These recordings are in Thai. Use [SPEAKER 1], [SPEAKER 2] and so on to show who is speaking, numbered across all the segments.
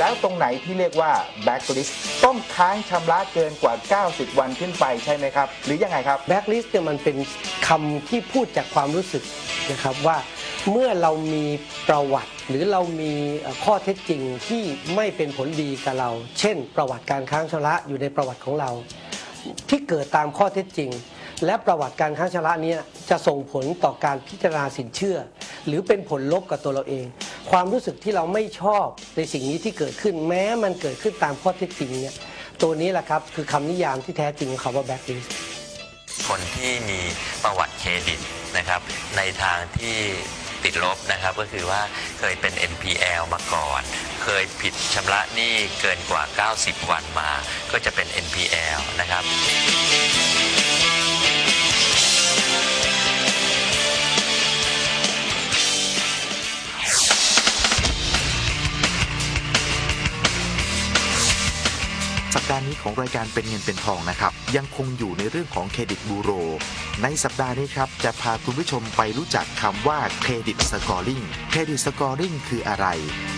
[SPEAKER 1] แล้วตรงไหนที่เรียกว่า backlist ต้องค้างชำระเกินกว่า 90 วันขึ้นไปใช่ไหมครับ หรือยังไงครับ
[SPEAKER 2] แบ็กลิสต์เนี่ยมันเป็นคำที่พูดจากความรู้สึกนะครับว่าเมื่อเรามีประวัติหรือเรามีข้อเท็จจริงที่ไม่เป็นผลดีกับเรา เช่น ประวัติการค้างชำระอยู่ในประวัติของเรา ที่เกิดตามข้อเท็จจริง และประวัติการค้างชำระนี้จะส่งผลต่อการพิจารณาสินเชื่อ หรือเป็นผลลบกับตัวเราเอง ความรู้สึกที่เราไม่ชอบในสิ่งนี้ที่เกิดขึ้นแม้มันเกิดขึ้นตามข้อเท็จจริงเนี่ยตัวนี้แหละครับคือคำนิยามที่แท้จริงของคำว่าแบ็กลิส
[SPEAKER 3] คนที่มีประวัติเครดิตนะครับในทางที่ติดลบนะครับก็คือว่าเคยเป็น NPL มาก่อน เคยผิดชำระหนี้เกินกว่า 90 วันมา ก็จะเป็น NPL นะครับ
[SPEAKER 4] ห์นี้ของรายการเป็นเงินเป็นทองนะครับ ยังคงอยู่ในเรื่องของเครดิตบูโร ในสัปดาห์นี้ครับ จะพาคุณผู้ชมไปรู้จักคำว่าเครดิตสกอร์ลิงเครดิตสกอร์ลิงคืออะไร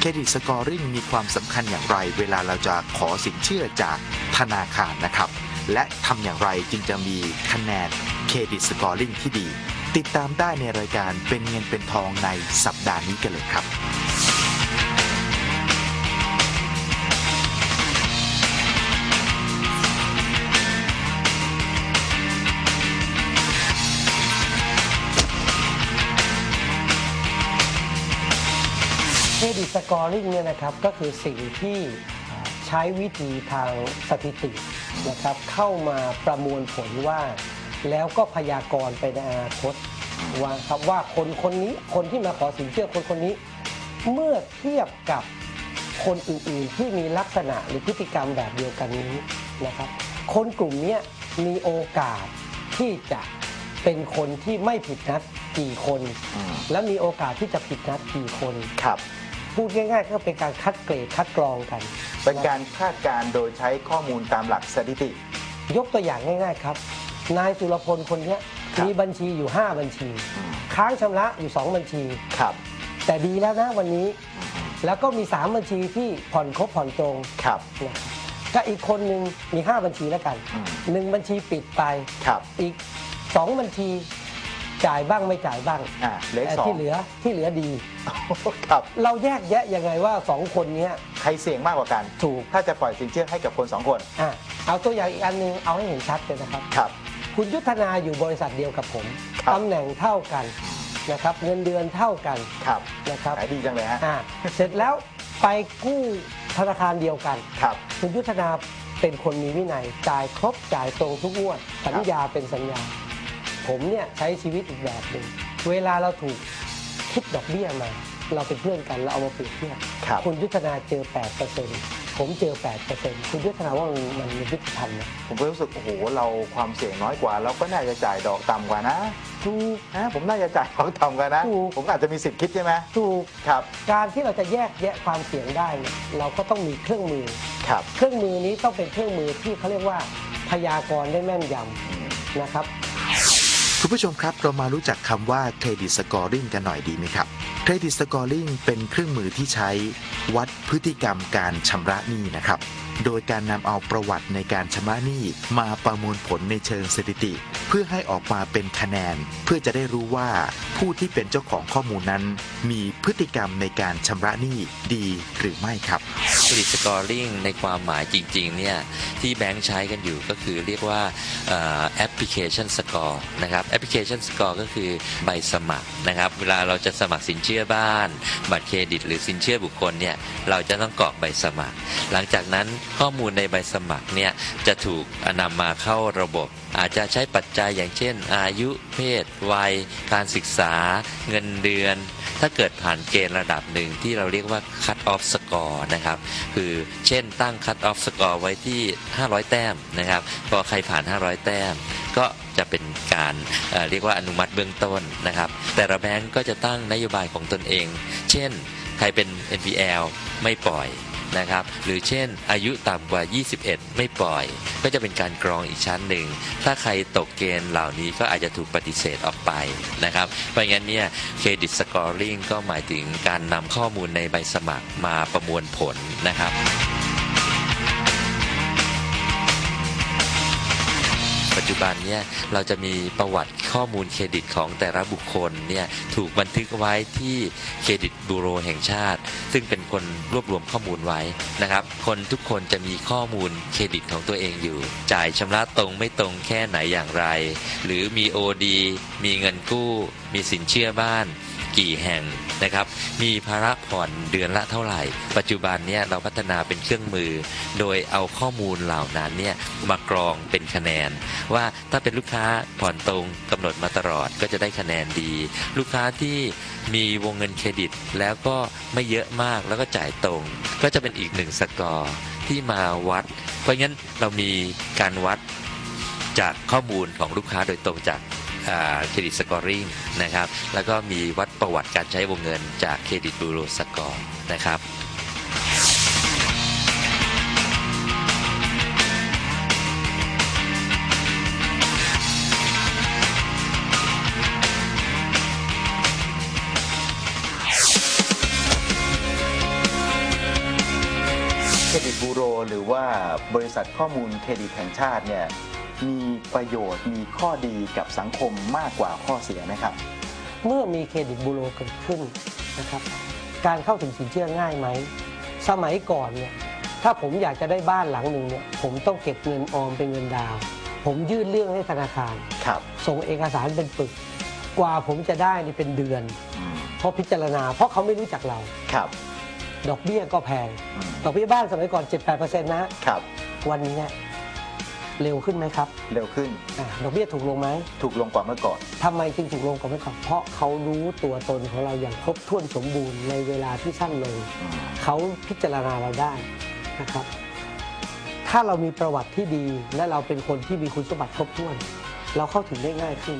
[SPEAKER 4] เครดิตสกอร์ลิงมีความสำคัญอย่างไร เวลาเราจะขอสินเชื่อจากธนาคารนะครับ และทำอย่างไรจึงจะมีคะแนนเครดิตสกอร์ลิงที่ดี ติดตามได้ในรายการเป็นเงินเป็นทองในสัปดาห์นี้กันเลยครับ
[SPEAKER 2] เครดิตสกอร์ลิงเนี่ยนะครับก็คือสิ่งที่ใช้วิธีทางสถิตินะครับเข้ามาประมวลผลว่า แล้วก็พยากรณ์ไปในอนาคตว่าครับว่าคนคนนี้คนที่มาขอสินเชื่อคนคนนี้ เมื่อเทียบกับคนอื่นๆที่มีลักษณะหรือพฤติกรรมแบบเดียวกันนี้นะครับ คนกลุ่มเนี้ยมีโอกาสที่จะเป็นคนที่ไม่ผิดนัดกี่คน
[SPEAKER 1] อืม
[SPEAKER 2] และมีโอกาสที่จะผิดนัดกี่คน
[SPEAKER 1] ครับ
[SPEAKER 2] พูดง่ายๆก็เป็นการคัดเกรดคัดกรองกัน
[SPEAKER 1] เป็นการคาดการณ์โดยใช้ข้อมูลตามหลักสถิติ
[SPEAKER 2] ยกตัวอย่างง่าย ๆครับ นายสุรพลคนเนี้ย
[SPEAKER 1] ครับ
[SPEAKER 2] มีบัญชีอยู่ 5 บัญชี
[SPEAKER 1] อืม
[SPEAKER 2] ค้างชำระอยู่ 2 บัญชี
[SPEAKER 1] ครับ
[SPEAKER 2] แต่ดีแล้วนะวันนี้ แล้วก็มี 3 บัญชีที่ผ่อนครบผ่อนตรง
[SPEAKER 1] ครับ
[SPEAKER 2] นะครับก็อีกคนหนึ่งมี 5 บัญชีแล้วกัน
[SPEAKER 1] อืม
[SPEAKER 2] หนึ่งบัญชีปิดไป
[SPEAKER 1] ครับ
[SPEAKER 2] อีก 2 บัญชี จ่ายบ้างไม่จ่ายบ้าง
[SPEAKER 1] อ่าเลข
[SPEAKER 2] แต่
[SPEAKER 1] สอง
[SPEAKER 2] ที่เหลือที่เหลือดี
[SPEAKER 1] ครับ
[SPEAKER 2] เราแยกแยะยังไงว่า2คนเนี้ย
[SPEAKER 1] ใครเสี่ยงมากกว่ากัน
[SPEAKER 2] ถูก
[SPEAKER 1] ถ้าจะปล่อยสินเชื่อให้กับคนสองคน
[SPEAKER 2] อะเอาตัวอย่างอีกอันหนึงเอาให้เห็นชัดเลยนะครับ
[SPEAKER 1] ครับ
[SPEAKER 2] คุณยุทธนาอยู่บริษัทเดียวกับผม
[SPEAKER 1] ครับ
[SPEAKER 2] ตำแหน่งเท่ากันนะครับเงินเดือนเท่ากัน
[SPEAKER 1] ครับ
[SPEAKER 2] นะครับ
[SPEAKER 1] ขายดีจังเลยฮะ
[SPEAKER 2] อ่าเสร็จแล้วไปกู้ธนาคารเดียวกัน
[SPEAKER 1] ครับ
[SPEAKER 2] คุณยุทธนาเป็นคนมีวินัยจ่ายครบจ่ายตรงทุกงวด สัญญาเป็นสัญญา ผมเนี่ยใช้ชีวิตอีกแบบหนึ่งเวลาเราถูกคิดดอกเบี้ยมา เราเป็นเพื่อนกันเราเอามาเปรียบเทียบ
[SPEAKER 1] ครับ
[SPEAKER 2] คุณยุทธนาเจอ 8%ผมเจอ 8%คุณยุทธนาว่ามันมันยุติธรรมนะ
[SPEAKER 1] ผมก็รู้สึกโอ้โหเราความเสี่ยงน้อยกว่า เราก็น่าจะจ่ายดอกต่ำกว่านะ
[SPEAKER 2] ถูก
[SPEAKER 1] นะผมน่าจะจ่ายดอกต่ำกว่านะ
[SPEAKER 2] ถูก
[SPEAKER 1] ผมอาจจะมีสิทธิ์คิดใช่ไหม
[SPEAKER 2] ถูก
[SPEAKER 1] ครับ
[SPEAKER 2] การที่เราจะแยกแยะความเสี่ยงได้เนี่ยเราก็ต้องมีเครื่องมือ
[SPEAKER 1] ครับ
[SPEAKER 2] เครื่องมือนี้ต้องเป็นเครื่องมือที่เขาเรียกว่าพยากรณ์ได้แม่นยำ นะครับ
[SPEAKER 4] คุณผู้ชมครับเรามารู้จักคำว่าเครดิตสกอร์ริงกันหน่อยดีไหมครับ เครดิตสกอร์ลิงเป็นเครื่องมือที่ใช้วัดพฤติกรรมการชำระหนี้นะครับ โดยการนำเอาประวัติในการชำระหนี้มาประมวลผลในเชิงสถิติ เพื่อให้ออกมาเป็นคะแนน เพื่อจะได้รู้ว่าผู้ที่เป็นเจ้าของข้อมูลนั้น มีพฤติกรรมในการชำระหนี้ดีหรือไม่ครับ
[SPEAKER 3] เครดิตสกอร์ลิงในความหมายจริงๆเนี่ยที่แบงค์ใช้กันอยู่ก็คือเรียกว่าแอปพลิเคชันสกอร์นะครับแอปพลิเคชันสกอร์ก็คือใบสมัครนะครับ เวลาเราจะสมัครสินเชื่อบ้าน บัตรเครดิต หรือสินเชื่อบุคคลเนี่ยเราจะต้องกรอกใบสมัคร หลังจากนั้นข้อมูลในใบสมัครเนี่ยจะถูกนำมาเข้าระบบ อาจจะใช้ปัจจัยอย่างเช่น อายุเพศ วัย การศึกษา เงินเดือน ถ้าเกิดผ่านเกณฑ์ระดับหนึ่งที่เราเรียกว่า cut off score นะครับคือเช่นตั้ง cut off score ไว้ที่ 500 แต้มนะครับพอใครผ่าน 500 แต้ม ก็จะเป็นการเอ่อเรียกว่าอนุมัติเบื้องต้นนะครับ แต่ละแบงก์ก็จะตั้งนโยบายของตนเอง เช่น ใครเป็น NPL ไม่ปล่อยนะครับหรือเช่นอายุต่ำกว่า 21 ไม่ปล่อย ก็จะเป็นการกรองอีกชั้นหนึ่ง ถ้าใครตกเกณฑ์เหล่านี้ก็อาจจะถูกปฏิเสธออกไปนะครับ เพราะงั้นเนี่ยเครดิตสกอร์ลิงก็หมายถึงการนำข้อมูลในใบสมัครมาประมวลผลนะครับ ปัจจุบันเนี่ยเราจะมีประวัติข้อมูลเครดิตของแต่ละบุคคลเนี่ยถูกบันทึกไว้ที่เครดิตบูโรแห่งชาติ ซึ่งเป็นคนรวบรวมข้อมูลไว้นะครับ คนทุกคนจะมีข้อมูลเครดิตของตัวเองอยู่ จ่ายชำระตรงไม่ตรงแค่ไหนอย่างไร หรือมี OD มีเงินกู้ มีสินเชื่อบ้าน กี่แห่งนะครับ มีภาระผ่อนเดือนละเท่าไหร่ ปัจจุบันเนี่ยเราพัฒนาเป็นเครื่องมือ โดยเอาข้อมูลเหล่านั้นเนี่ยมากรองเป็นคะแนน ว่าถ้าเป็นลูกค้าผ่อนตรงกำหนดมาตลอดก็จะได้คะแนนดี ลูกค้าที่มีวงเงินเครดิตแล้วก็ไม่เยอะมากแล้วก็จ่ายตรง ก็จะเป็นอีกหนึ่งสกอร์ที่มาวัด เพราะงั้นเรามีการวัดจากข้อมูลของลูกค้าโดยตรงจาก เครดิตสกอร์ริงนะครับ แล้วก็มีวัดประวัติการใช้วงเงินจากเครดิตบูโรสกอร์นะครับ
[SPEAKER 1] เครดิตบูโรหรือว่าบริษัทข้อมูลเครดิตแห่งชาติเนี่ย มีประโยชน์มีข้อดีกับสังคมมากกว่าข้อเสียไหมครับ
[SPEAKER 2] เมื่อมีเครดิตบูโรเกิดขึ้นนะครับการเข้าถึงสินเชื่อง่ายไหม สมัยก่อนเนี่ยถ้าผมอยากจะได้บ้านหลังหนึ่งเนี่ยผมต้องเก็บเงินออมเป็นเงินดาวน์ผมยื่นเรื่องให้ธนาคาร
[SPEAKER 1] ครับ
[SPEAKER 2] ส่งเอกสารเป็นปึก กว่าผมจะได้นี่เป็นเดือน
[SPEAKER 1] อืม
[SPEAKER 2] เพราะพิจารณา เพราะเขาไม่รู้จักเรา
[SPEAKER 1] ครับ
[SPEAKER 2] ดอกเบี้ยก็แพง
[SPEAKER 1] อืม
[SPEAKER 2] ดอกเบี้ยบ้านสมัยก่อน 7-8%นะ
[SPEAKER 1] ครับ
[SPEAKER 2] วันนี้เนี่ย เร็วขึ้นไหมครับ
[SPEAKER 1] เร็วขึ้น
[SPEAKER 2] อะดอกเบี้ยถูกลงไหม
[SPEAKER 1] ถูกลงกว่าเมื่อก่อน
[SPEAKER 2] ทำไมจึงถูกลงกว่าเมื่อก่อนเพราะเขารู้ตัวตนของเราอย่างครบถ้วนสมบูรณ์ในเวลาที่สั้นลง
[SPEAKER 1] อืม
[SPEAKER 2] เขาพิจารณาเราได้นะครับ ถ้าเรามีประวัติที่ดีและเราเป็นคนที่มีคุณสมบัติครบถ้วน เราเข้าถึงได้ง่ายขึ้น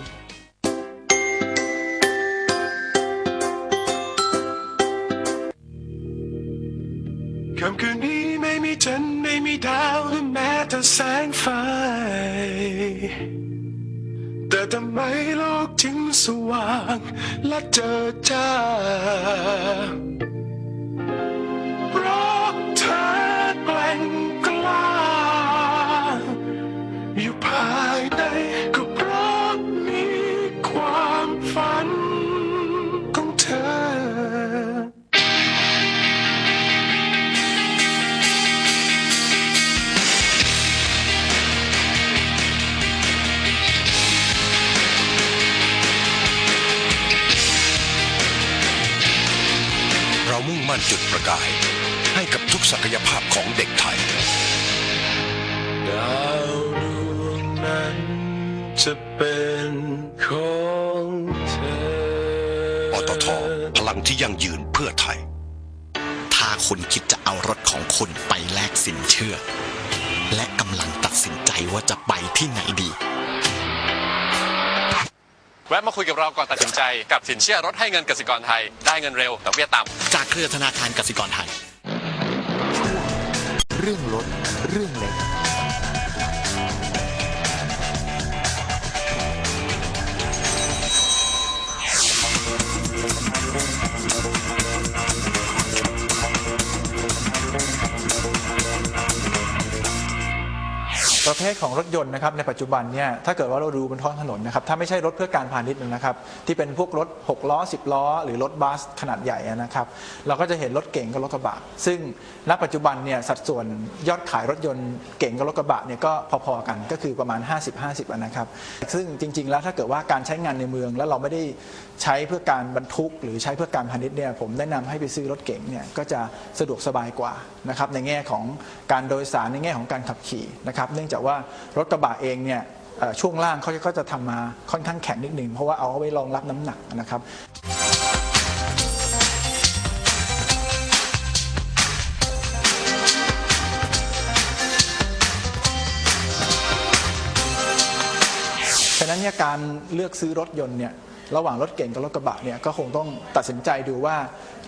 [SPEAKER 5] ค่ำคืนนี้ไม่มีจันทร์ไม่มีดาวหรือ แม้แต่แสงไฟ แต่ทำไมโลกจึงสว่างและเจอจ้า
[SPEAKER 6] จุดประกาย ให้กับทุกศักยภาพของเด็กไทย
[SPEAKER 5] ดาวดวงนั้นจะเป็นของเธอ
[SPEAKER 6] ปตทพลังที่ยั่งยืนเพื่อไทย
[SPEAKER 7] ถ้าคุณคิดจะเอารถของคุณไปแลกสินเชื่อ และกำลังตัดสินใจว่าจะไปที่ไหนดี
[SPEAKER 8] แวะมาคุยกับเราก่อนตัดสินใจ กับสินเชื่อรถให้เงินกสิกรไทย ได้เงินเร็วดอกเบี้ยต่ำ
[SPEAKER 7] จากเครือธนาคารกสิกรไทย
[SPEAKER 4] เรื่องรถเรื่องเล็ก
[SPEAKER 9] เภทของรถยนต์นะครับในปัจจุบันเนี่ยถ้าเกิดว่าเราดูบนท้องถนนนะครับถ้าไม่ใช่รถเพื่อการพาณิชย์นะครับที่เป็นพวกรถ 6 ล้อ 10 ล้อ หรือรถบัสขนาดใหญ่นะครับเราก็จะเห็นรถเก๋งกับรถกระบะ ซึ่งณปัจจุบันเนี่ยสัดส่วนยอดขายรถยนต์เก๋งกับรถกระบะเนี่ยก็พอๆกันก็คือประมาณ 50-50อะนะครับซึ่งจริง ๆ แล้วถ้าเกิดว่าการใช้งานในเมืองแล้วเราไม่ได้ใช้เพื่อการบรรทุก หรือใช้เพื่อการพาณิชย์เนี่ยผมแนะนำให้ไปซื้อรถเก๋งเนี่ยก็จะสะดวกสบายกว่านะครับในแง่ของการโดยสารในแง่ของการขับขี่นะครับเนื่องจากว่ารถกระบะเองเนี่ยช่วงล่างเขาก็จะทำมาค่อนข้างแข็งนิดหนึ่งเพราะว่าเอาไว้รองรับน้ำหนักนะครับฉะนั้นเนี่ยการเลือกซื้อรถยนต์เนี่ย ระหว่างรถเก่งกับรถกระบะเนี่ยก็คงต้องตัดสินใจดูว่า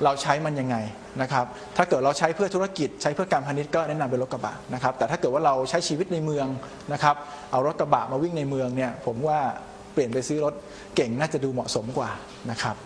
[SPEAKER 9] เราใช้มันยังไงนะครับถ้าเกิดเราใช้เพื่อธุรกิจใช้เพื่อการพาณิชย์ก็แนะนำเป็นรถกระบะนะครับแต่ถ้าเกิดว่าเราใช้ชีวิตในเมืองนะครับเอารถกระบะมาวิ่งในเมืองเนี่ยผมว่าเปลี่ยนไปซื้อรถเก่งน่าจะดูเหมาะสมกว่านะครับ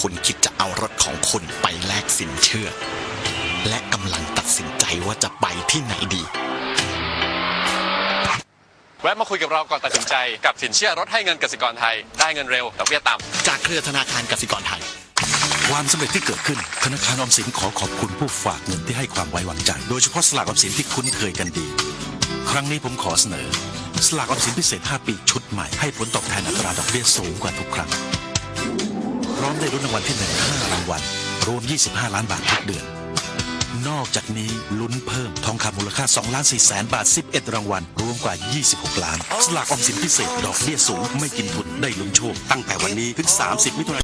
[SPEAKER 7] คุณคิดจะเอารถของคุณไปแลกสินเชื่อ และกำลังตัดสินใจว่าจะไปที่ไหนดี
[SPEAKER 8] แวะมาคุยกับเราก่อนตัดสินใจกับสินเชื่อรถให้เงินกสิกรไทย ได้เงินเร็วดอกเบี้ยต่ำ
[SPEAKER 7] จากเครือธนาคารกสิกรไทย
[SPEAKER 10] ความสำเร็จที่เกิดขึ้น ธนาคารออมสินขอขอบคุณผู้ฝากเงินที่ให้ความไว้วางใจ โดยเฉพาะสลากออมสินที่คุ้นเคยกันดี ครั้งนี้ผมขอเสนอ สลากออมสินพิเศษ 5 ปีชุดใหม่ให้ผลตอบแทนอัตราดอกเบี้ยสูงกว่าทุกครั้งพ ร้อมได้รุ้นรางวัลที่หนึ่ง5รางวัลรวม 25 ล้านบาททุกเดือน นอกจากนี้ลุ้นเพิ่มทองคำมูลค่า2ล้าน4แสนบาท 11 รางวัล รวมกว่า 26 ล้าน สลากออมสินพิเศษ ดอกเบี้ยสูง ไม่กินทุนได้ลุ้นโชคตั้งแต่วันนี้ถึง 30 มิถุนายน